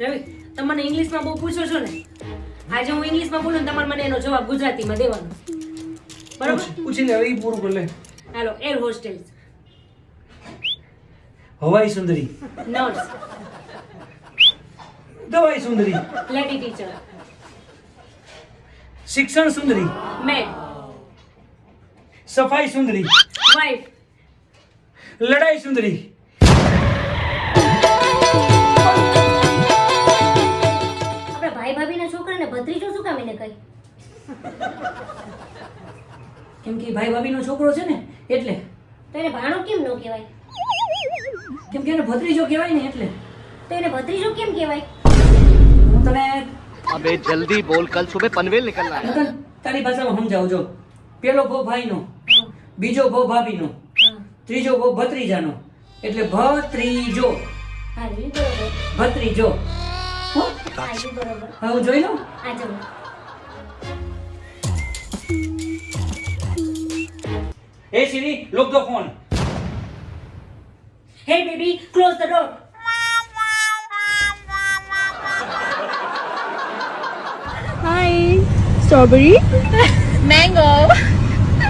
રવિ તમને ઇંગ્લિશમાં બહુ પૂછો છો ને? આજે હું ઇંગ્લિશમાં બોલું ને તમારે મને એનો જવાબ ગુજરાતીમાં દેવાનો. બરોબર? પૂછીને હવે ઈ પૂરું બોલે હાલો એર હોસ્ટેલ હવાઈ સુંદરી. નર્સ દવાઈ સુંદરી. લેડી ટીચર શિક્ષણ સુંદરી. મેડ સફાઈ સુંદરી. વાઇફ લડાઈ સુંદરી. કેમ કે ભાઈ ભાભીનો છોકરો છે ને એટલે. તેને ભાણો કેમ નો કહેવાય? કેમ કે એને ભત્રીજો કહેવાય ને એટલે. તો ભત્રીજો કેમ કહેવાય? હું તને અબે જલ્દી બોલ કલ સુબહ પનવેલ નીકળના હે. તારી ભાષામાં સમજાવું પેલો ભો ભાઈનો બીજો ભો ભાભીનો ત્રીજો ભો ભત્રીજાનો. એટલે ભત્રીજો. ભત્રીજો. હું જોઈ લઉં? આ જમો Siri, lock the phone. Phone હે close close door. Door Hi. Strawberry. Mango.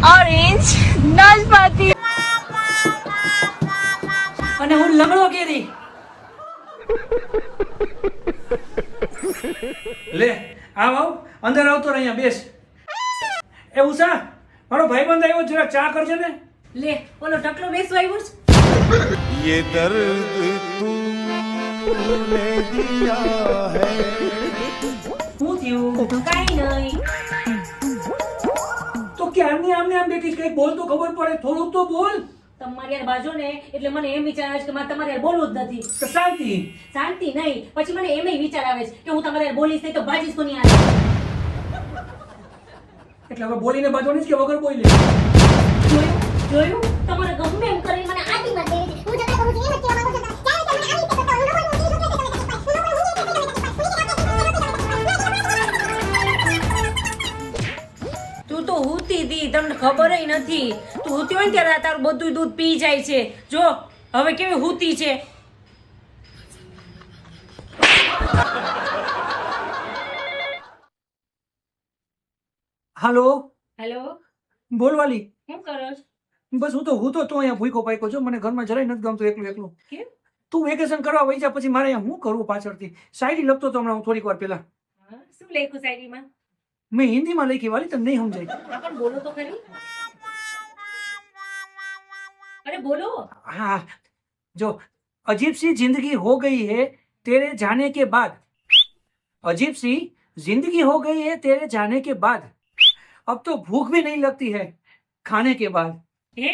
Orange. Nashpati. અને હું લંગડો કેરી લે આવ આવ અંદર આવતો રહે બેસ એ ઉષા મારો ભાઈબંધ આવ્યો જરા ચા કરજે ને. લે ઓલો ટકલો બેસવા આવ્યો છે. યે દર્દ તૂને દિયા હે હું થયું? કાઈ નહીં. તો કે આમને આમને આમ બેઠી કઈ બોલ તો ખબર પડે થોડું તો બોલ. તમારી યાર બાજુ ને એટલે મને એમ વિચાર આવે છે કે મારે તમારે યાર બોલવું જ નથી. શાંતિ. શાંતિ નહીં પછી મને એમ વિચાર આવે છે કે હું તમારે યાર બોલીશ નહીં તો ભાજીશ કોની આવે એટલે હવે બોલીને બાજવાની કે વગર બોલી જોયું જોયું તમારે ગમે એમ કરી મને હું છું એમ માંગુ છું તું તો હુતી હતી તમને ખબર નથી તું હુતી હોય ને ત્યારે તારું બધું દૂધ પી જાય છે જો હવે કેવી હુતી છે હાલો? હેલો? બોલ વાલી. શું કરો બસ હું તો હું તો તું અહીંયા ભૂખો પાક્યો છું. મને ઘરમાં જરાય નથી ગમતું એકલું એકલું. કેમ? તું વેકેશન કરવા વઈ જા પછી મારે અહીંયા હું કરવું પાછળથી? શાયરી લખતો તો હમણાં હું થોડીક વાર પહેલા. શું લખ્યું શાયરીમાં? મેં હિન્દીમાં લખી વાલી તમને નહીં સમજાય. પણ બોલો તો ખરી. અરે બોલો. હા. જો અજીબ સી જિંદગી હો ગઈ હે તેરે જાને કે બાદ. અજીબ સી જિંદગી હો ગઈ હે તેરે જાને કે બાદ. अब तो भूख भी नहीं लगती है खाने के बाद હે